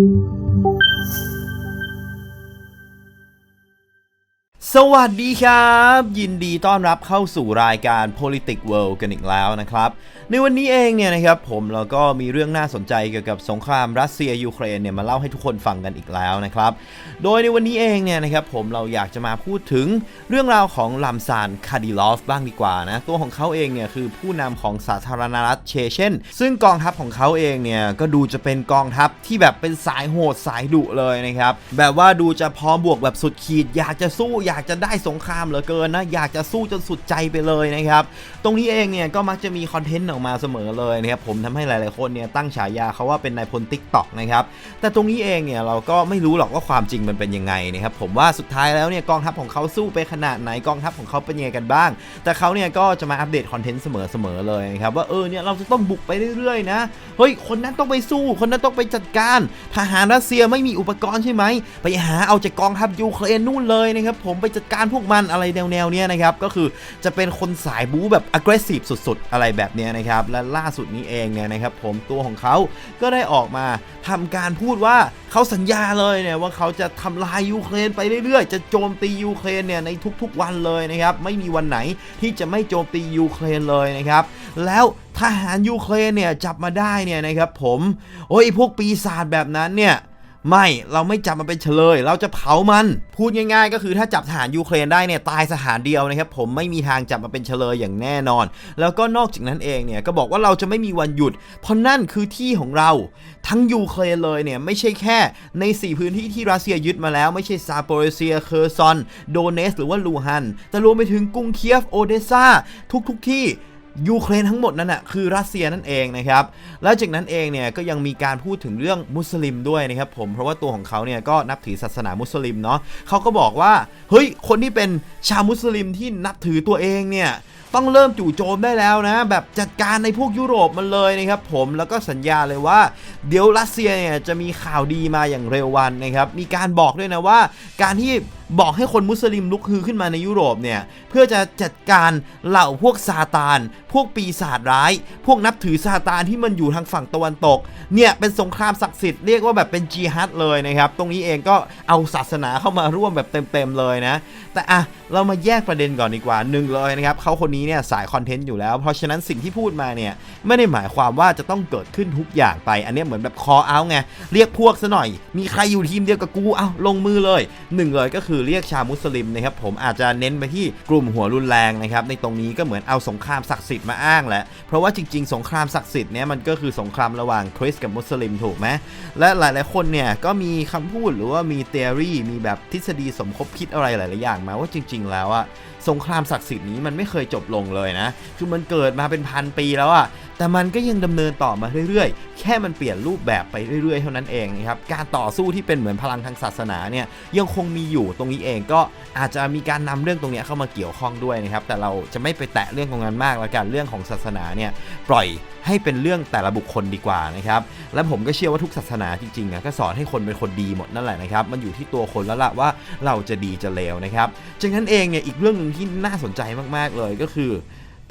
thank you สวัสดีครับ ยินดีต้อนรับเข้าสู่รายการ Politics World กันอีกแล้วนะครับ ในวันนี้เองเนี่ยนะครับผมเราก็มีเรื่องน่าสนใจเกี่ยวกับสงครามรัสเซียยูเครนเนี่ยมาเล่าให้ทุกคนฟังกันอีกแล้วนะครับ โดยในวันนี้เองเนี่ยนะครับผมเราอยากจะมาพูดถึงเรื่องราวของลัมซานคาดิลอฟบ้างดีกว่านะตัวของเขาเองเนี่ยคือผู้นำของสาธารณรัฐเชเชนซึ่งกองทัพของเขาเองเนี่ยก็ดูจะเป็นกองทัพที่แบบเป็นสายโหดสายดุเลยนะครับแบบว่าดูจะพร้อมบวกแบบสุดขีด อยากจะสู้อยากากจะได้สงครามเหลือเกินนะ อยากจะสู้จนสุดใจไปเลยนะครับ ตรงนี้เองเนี่ยก็มักจะมีคอนเทนต์ออกมาเสมอเลยนะครับผมทำให้หลายๆคนเนี่ยตั้งฉายาเขาว่าเป็นนายพลติ๊กต็อกนะครับ แต่ตรงนี้เองเนี่ยเราก็ไม่รู้หรอกว่าความจริงมันเป็นยังไงนะครับผมว่าสุดท้ายแล้วเนี่ยกองทัพของเขาสู้ไปขนาดไหนกองทัพของเขาเป็นยังไงกันบ้าง แต่เขาเนี่ยก็จะมาอัปเดตคอนเทนต์เสมอๆเลยนะครับว่าเออเนี่ยเราจะต้องบุกไปเรื่อยๆนะเฮ้ยคนนั้นต้องไปสู้ คนนั้นต้องไปจัดการทหารรัสเซียไม่มีอุปกรณ์ใช่ไหมไปหาเอาจากกองทัพยูเครนนู่นเลยนะครับผมไปจัดการพวกมันอะไรแนวๆเนี้ยนะครับก็คือจะเป็นคนสายบู๊แบบ aggressive สุดๆ อะไรแบบเนี้ยนะครับและล่าสุดนี้เองเนี่ยนะครับผมตัวของเขาก็ได้ออกมาทำการพูดว่าเขาสัญญาเลยเนี่ยว่าเขาจะทำลายยูเครนไปเรื่อยๆ จะโจมตียูเครนเนี่ยในทุกๆวันเลยนะครับไม่มีวันไหนที่จะไม่โจมตียูเครนเลยนะครับแล้วทหารยูเครนเนี่ยจับมาได้เนี่ยนะครับผมโอ้ยพวกปีศาจแบบนั้นเนี่ย ไม่เราไม่จับมันเป็นเฉลย เราจะเผามัน พูดง่ายๆ ก็คือถ้าจับทหารยูเครนได้เนี่ยตายสถานเดียวนะครับผมไม่มีทางจับมาเป็นเฉลยอย่างแน่นอน แล้วก็นอกจากนั้นเองเนี่ยก็บอกว่าเราจะไม่มีวันหยุด เพราะนั่นคือที่ของเรา ทั้งยูเครนเลยเนี่ยไม่ใช่แค่ใน 4 พื้นที่ที่รัสเซียยึดมาแล้วไม่ใช่ซาโปรเซียเคอร์ซอน โดเนส หรือว่าลูฮัน แต่รวมไปถึงกรุงเคียฟโอเดซาทุกๆที่ ยูเครนทั้งหมดนั่นน่ะคือรัสเซียนั่นเองนะครับ แล้วจากนั้นเองเนี่ยก็ยังมีการพูดถึงเรื่องมุสลิมด้วยนะครับผมเพราะว่าตัวของเขาเนี่ยก็นับถือศาสนามุสลิมเนาะเขาก็บอกว่าเฮ้ยคนที่เป็นชาวมุสลิมที่นับถือตัวเองเนี่ยต้องเริ่มจู่โจมได้แล้วนะ แบบจัดการในพวกยุโรปมันเลยนะครับผมแล้วก็สัญญาเลยว่า เดี๋ยวรัสเซียเนี่ยจะมีข่าวดีมาอย่างเร็ววันนะครับมีการบอกด้วยนะว่า การที่บอกให้คนมุสลิมลุกฮือขึ้นมาในยุโรปเนี่ยเพื่อจะจัดการเหล่าพวกซาตาน พวกปีศาจร้าย พวกนับถือซาตานที่มันอยู่ทางฝั่งตะวันตกเนี่ยเป็นสงครามศักดิ์สิทธิ์เรียกว่าแบบเป็นจีฮัดเลยนะครับ ตรงนี้เองก็เอาศาสนาเข้ามาร่วมแบบเต็มๆเลยนะ แต่อะเรามาแยกประเด็นก่อนดีกว่าหนึ่งเลยนะครับเขาคนนี้นี้เนี่ยสายคอนเทนต์อยู่แล้ว เพราะฉะนั้นสิ่งที่พูดมาเนี่ยไม่ได้หมายความว่าจะต้องเกิดขึ้นทุกอย่างไป อันนี้เหมือนแบบคอเอาไงเรียกพวกซะหน่อย มีใครอยู่ทีมเดียวกับกูเอาลงมือเลยหนึ่งเลยก็คือเรียกชาวมุสลิมนะครับผมอาจจะเน้นไปที่กลุ่มหัวรุนแรงนะครับในตรงนี้ก็เหมือนเอาสงครามศักดิ์สิทธิ์มาอ้างแหละเพราะว่าจริง ๆ สงครามศักดิ์สิทธิ์เนี่ยมันก็คือสงครามระหว่างคริสกับมุสลิมถูกไหมและหลายๆคนเนี่ยก็มีคำพูดหรือว่ามีเทอรี่มีแบบทฤษฎีสมคบคิดอะไรหลาย ๆ อย่างมาว่าจริง ๆ แล้วอะสงครามศักดิ์สิทธิ์นี้มันไม่เคยจบลงเลยนะ คือมันเกิดมาเป็นพันปีแล้วอะ แต่มันก็ยังดำเนินต่อมาเรื่อยๆ แค่มันเปลี่ยนรูปแบบไปเรื่อยๆ เท่านั้นเองนะครับ การต่อสู้ที่เป็นเหมือนพลังทางศาสนาเนี่ยยังคงมีอยู่ตรงนี้เองก็อาจจะมีการนำเรื่องตรงนี้เข้ามาเกี่ยวข้องด้วยนะครับ แต่เราจะไม่ไปแตะเรื่องตรงนั้นมากแล้วกันเรื่องของศาสนาเนี่ยปล่อยให้เป็นเรื่องแต่ละบุคคลดีกว่านะครับ และผมก็เชื่อว่าทุกศาสนาจริงๆอะก็สอนให้คนเป็นคนดีหมดนั่นแหละนะครับ มันอยู่ที่ตัวคนแล้วล่ะว่าเราจะดีจะเลวนะครับจากนั้นเองเนี่ยอีกเรื่องหนึ่งที่น่าสนใจมากๆเลยก็คือ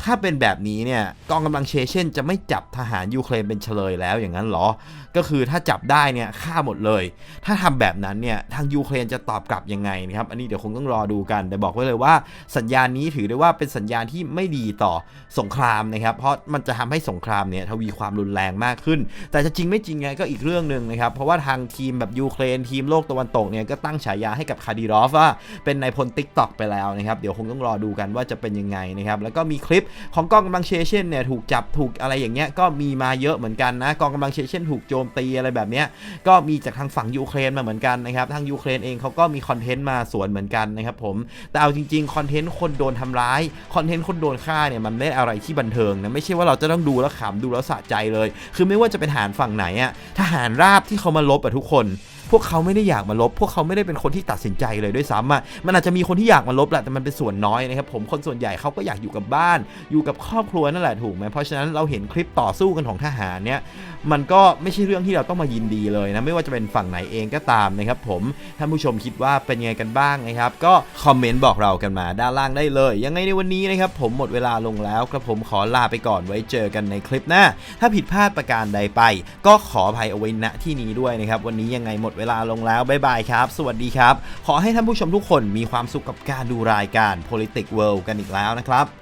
ถ้าเป็นแบบนี้เนี่ยกองกำลังเชเช่นจะไม่จับทหารยูเครนเป็นเฉลยแล้วอย่างนั้นเหรอ ก็คือถ้าจับได้เนี่ยฆ่าหมดเลย ถ้าทำแบบนั้นเนี่ยทางยูเครนจะตอบกลับยังไงนะครับ อันนี้เดี๋ยวคงต้องรอดูกัน แต่บอกไว้เลยว่าสัญญาณนี้ถือได้ว่าเป็นสัญญาณที่ไม่ดีต่อสงครามนะครับ เพราะมันจะทำให้สงครามเนี่ยทวีความรุนแรงมากขึ้น แต่จะจริงไม่จริงไงก็อีกเรื่องหนึ่งนะครับ เพราะว่าทางทีมแบบยูเครนทีมโลกตะวันตกเนี่ยก็ตั้งฉายาให้กับคาดิรอฟว่าเป็นนายพลติ๊กต็อกไปแล้วนะครับ เดี๋ยวคงต้องรอดูกันว่าจะเป็นยังไงนะครับ แล้วก็มีคลิปของกองกำลังเชเช่นเนี่ยถูกจับถูกอะไรอย่างเงี้ยก็มีมาเยอะเหมือนกันนะกองกำลังเชเช่นถูกโจมตีอะไรแบบเนี้ยก็มีจากทางฝั่งยูเครนมาเหมือนกันนะครับทางยูเครนเองเขาก็มีคอนเทนต์มาสวนเหมือนกันนะครับผมแต่เอาจริงๆคอนเทนต์คนโดนทำร้ายคอนเทนต์คนโดนฆ่าเนี่ยมันไม่ได้อะไรที่บันเทิงนะไม่ใช่ว่าเราจะต้องดูแล้วขำดูแล้วสะใจเลย คือไม่ว่าจะเป็นทหารฝั่งไหนอะทหารราบที่เขามาลบอะทุกคน พวกเขาไม่ได้อยากมาลบ พวกเขาไม่ได้เป็นคนที่ตัดสินใจเลยด้วยซ้ำอะมันอาจจะมีคนที่อยากมาลบแหละแต่มันเป็นส่วนน้อยนะครับผมคนส่วนใหญ่เขาก็อยากอยู่กับบ้าน อยู่กับครอบครัวนั่นแหละถูกไหมเพราะฉะนั้นเราเห็นคลิปต่อสู้กันของทหารเนี่ยมันก็ไม่ใช่เรื่องที่เราต้องมายินดีเลยนะไม่ว่าจะเป็นฝั่งไหนเองก็ตามนะครับผมท่านผู้ชมคิดว่าเป็นยังไงกันบ้างนะครับก็คอมเมนต์บอกเรากันมาด้านล่างได้เลย ยังไงในวันนี้นะครับผมหมดเวลาลงแล้วกระผมขอลาไปก่อนไว้เจอกันในคลิปหน้า ถ้าผิดพลาดประการใดไป ก็ขออภัยเอาไว้ณที่นี้ด้วยนะครับวันนี้ยังไงหมดเวลาลงแล้วบ๊ายบายครับ สวัสดีครับ ขอให้ท่านผู้ชมทุกคนมีความสุขกับการดูรายการ Politics World กันอีกแล้วนะครับ